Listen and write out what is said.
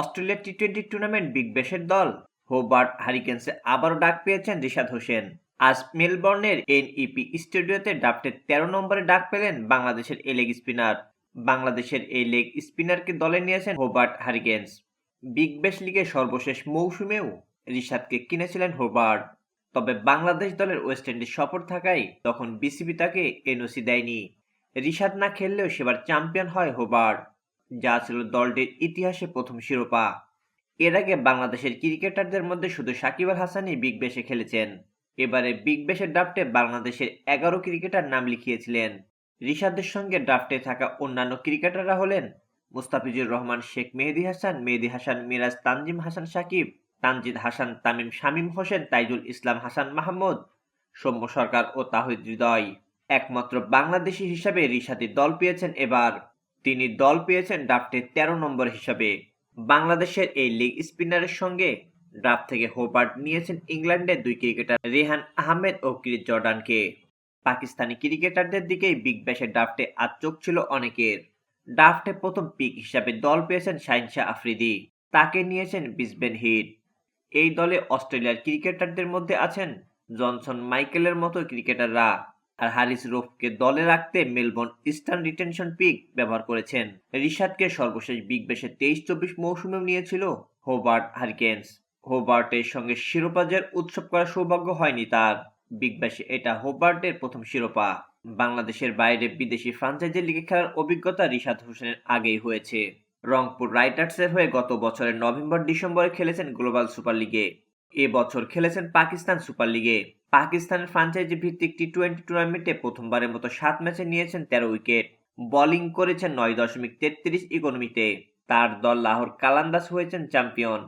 Australia T twenty tournament big ব্যাশের দল Hobart হারিকেন্সে আবারও ডাক পেয়েছেন রিশাদ হোসেন। আজ মেলবর্নের এনইপি স্টুডিওতে ড্রাফটের তেরো নম্বরে ডাক পেলেন বাংলাদেশের এ লেগ স্পিনার বাংলাদেশের এই লেগ স্পিনারকে দলে নিয়েছেন হোবার্ট হারিকেন্স বিগ ব্যাশ লিগের সর্বশেষ মৌসুমেও রিশাদকে কিনেছিলেন হোবার্ট তবে বাংলাদেশ দলের ওয়েস্ট ইন্ডিজ সফর থাকায় তখন বিসিবি তাকে এনওসি দেয়নি। রিশাদ না খেললেও সেবার চ্যাম্পিয়ন হয় হোবার্ট যা ছিল দলটির ইতিহাসে প্রথম শিরোপা। এর আগে বাংলাদেশের ক্রিকেটারদের মধ্যে শুধু সাকিব আল হাসানই বিগ ব্যাশে খেলেছেন। এবারে বিগ ব্যাশের ড্রাফটে বাংলাদেশের এগারো ক্রিকেটার নাম লিখিয়েছিলেন। রিশাদের সঙ্গে ড্রাফটে থাকা অন্যান্য ক্রিকেটাররা হলেন মুস্তাফিজুর রহমান, শেখ মেহেদি হাসান মেহেদি হাসান, মিরাজ, তানজিম হাসান সাকিব, তানজিদ হাসান, তামিম, শামীম হোসেন, তাইজুল ইসলাম হাসান মাহমুদ, সৌম্য সরকার ও তাহিদ হৃদয়। একমাত্র বাংলাদেশি হিসাবে রিশাদি দল পেয়েছেন এবার। তিনি দল পেয়েছেন ড্রাফটে তেরো নম্বর হিসাবে। বাংলাদেশের এই লিগ স্পিনারের সঙ্গে ড্রাফট থেকে হোবার্ট নিয়েছেন ইংল্যান্ডের দুই ক্রিকেটার রেহান আহমেদ ও ক্রিস জর্ডানকে পাকিস্তানি ক্রিকেটারদের দিকেই বিগ ব্যাশের ড্রাফটে আজ চোখ ছিল অনেকের। ড্রাফটে প্রথম পিক হিসাবে দল পেয়েছেন শাহিন শাহ আফ্রিদি। তাকে নিয়েছেন বিসবেন হিট এই দলে অস্ট্রেলিয়ার ক্রিকেটারদের মধ্যে আছেন জনসন মাইকেলের মতো ক্রিকেটাররা আর হারিস রোফকে দলে রাখতে মেলবোর্ন ইস্টার্ন রিটেনশন পিক ব্যবহার করেছেন। রিশাদকে সর্বশেষ বিগ ব্যাশে তেইশ চব্বিশ মৌসুমেও নিয়েছিল হোবার্ট হারিকেন্স। হোবার্টের সঙ্গে শিরোপা জয়ের উৎসব করার সৌভাগ্য হয়নি তার। বিগ ব্যাশে এটা হোবার্টের প্রথম শিরোপা। বাংলাদেশের বাইরে বিদেশি ফ্রাঞ্চাইজি লিগে খেলার অভিজ্ঞতা রিশাদ হোসেনের আগেই হয়েছে। রংপুর রাইটার্সের হয়ে গত বছরের নভেম্বর ডিসেম্বরে খেলেছেন গ্লোবাল সুপার লিগে। এ বছর খেলেছেন পাকিস্তান সুপার লিগে। পাকিস্তানের ফ্রাঞ্চাইজি ভিত্তিক টি টোয়েন্টি টুর্নামেন্টে প্রথমবারের মতো সাত ম্যাচে নিয়েছেন তেরো উইকেট। বোলিং করেছেন নয় দশমিক তেত্রিশ ইকোনমিতে তার দল লাহোর কালান্দাস হয়েছেন চ্যাম্পিয়ন